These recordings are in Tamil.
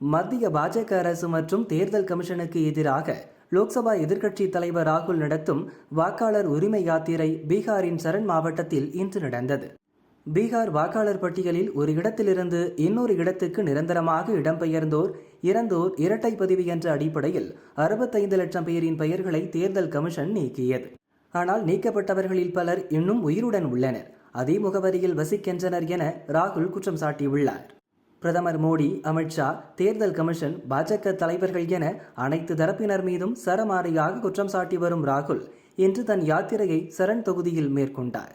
மத்திய பாஜக அரசு மற்றும் தேர்தல் கமிஷனுக்கு எதிராக லோக்சபா எதிர்க்கட்சி தலைவர் ராகுல் நடத்தும் வாக்காளர் உரிமை யாத்திரை பீகாரின் சரண் மாவட்டத்தில் இன்று நடந்தது. பீகார் வாக்காளர் பட்டியலில் ஒரு இடத்திலிருந்து இன்னொரு இடத்துக்கு நிரந்தரமாக இடம்பெயர்ந்தோர் இறந்தோர் இரட்டை பதிவு என்ற அடிப்படையில் அறுபத்தைந்து லட்சம் பேரின் பெயர்களை தேர்தல் கமிஷன் நீக்கியது. ஆனால் நீக்கப்பட்டவர்களில் பலர் இன்னும் உயிருடன் உள்ளனர். அதே முகவரியில் வசிக்கின்றனர் என ராகுல் குற்றம் சாட்டியுள்ளார். பிரதமர் மோடி அமித்ஷா தேர்தல் கமிஷன் பாஜக தலைவர்கள் என அனைத்து தரப்பினர் மீதும் சரமாரியாக குற்றம் சாட்டி வரும் ராகுல் இன்று தன் யாத்திரையை சரண் தொகுதியில் மேற்கொண்டார்.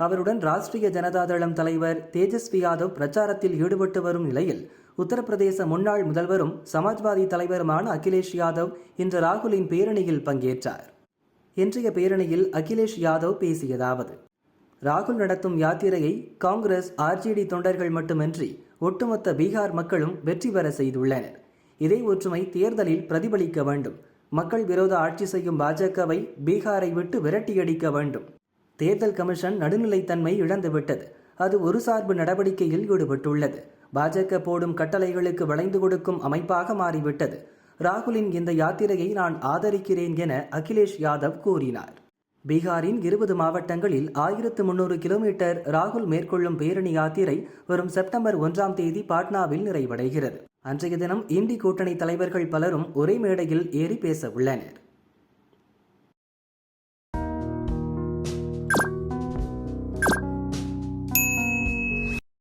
அவருடன் ராஷ்டிரிய ஜனதாதளம் தலைவர் தேஜஸ்வி யாதவ் பிரச்சாரத்தில் ஈடுபட்டு வரும் நிலையில் உத்தரப்பிரதேச முன்னாள் முதல்வரும் சமாஜ்வாதி தலைவருமான அகிலேஷ் யாதவ் இன்று ராகுலின் பேரணியில் பங்கேற்றார். இன்றைய பேரணியில் அகிலேஷ் யாதவ் பேசியதாவது ராகுல் நடத்தும் யாத்திரையை காங்கிரஸ் ஆர்ஜேடி தொண்டர்கள் மட்டுமின்றி ஒட்டுமொத்த பீகார் மக்களும் வெற்றி பெற செய்துள்ளனர். இதே ஒற்றுமை தேர்தலில் பிரதிபலிக்க வேண்டும். மக்கள் விரோத ஆட்சி செய்யும் பாஜகவை பீகாரை விட்டு விரட்டியடிக்க வேண்டும். தேர்தல் கமிஷன் நடுநிலைத்தன்மை இழந்துவிட்டது. அது ஒரு சார்பு நடவடிக்கையில் ஈடுபட்டுள்ளது. பாஜக போடும் கட்டளைகளுக்கு வளைந்து கொடுக்கும் அமைப்பாக மாறிவிட்டது. ராகுலின் இந்த யாத்திரையை நான் ஆதரிக்கிறேன் என அகிலேஷ் யாதவ் கூறினார். பீகாரின் இருபது மாவட்டங்களில் ஆயிரத்து முன்னூறு கிலோமீட்டர் ராகுல் மேற்கொள்ளும் பேரணி யாத்திரை வரும் செப்டம்பர் ஒன்றாம் தேதி பாட்னாவில் நிறைவடைகிறது. அன்றைய தினம் இந்தி கூட்டணி தலைவர்கள் பலரும் ஒரே மேடையில் ஏறி பேச உள்ளனர்.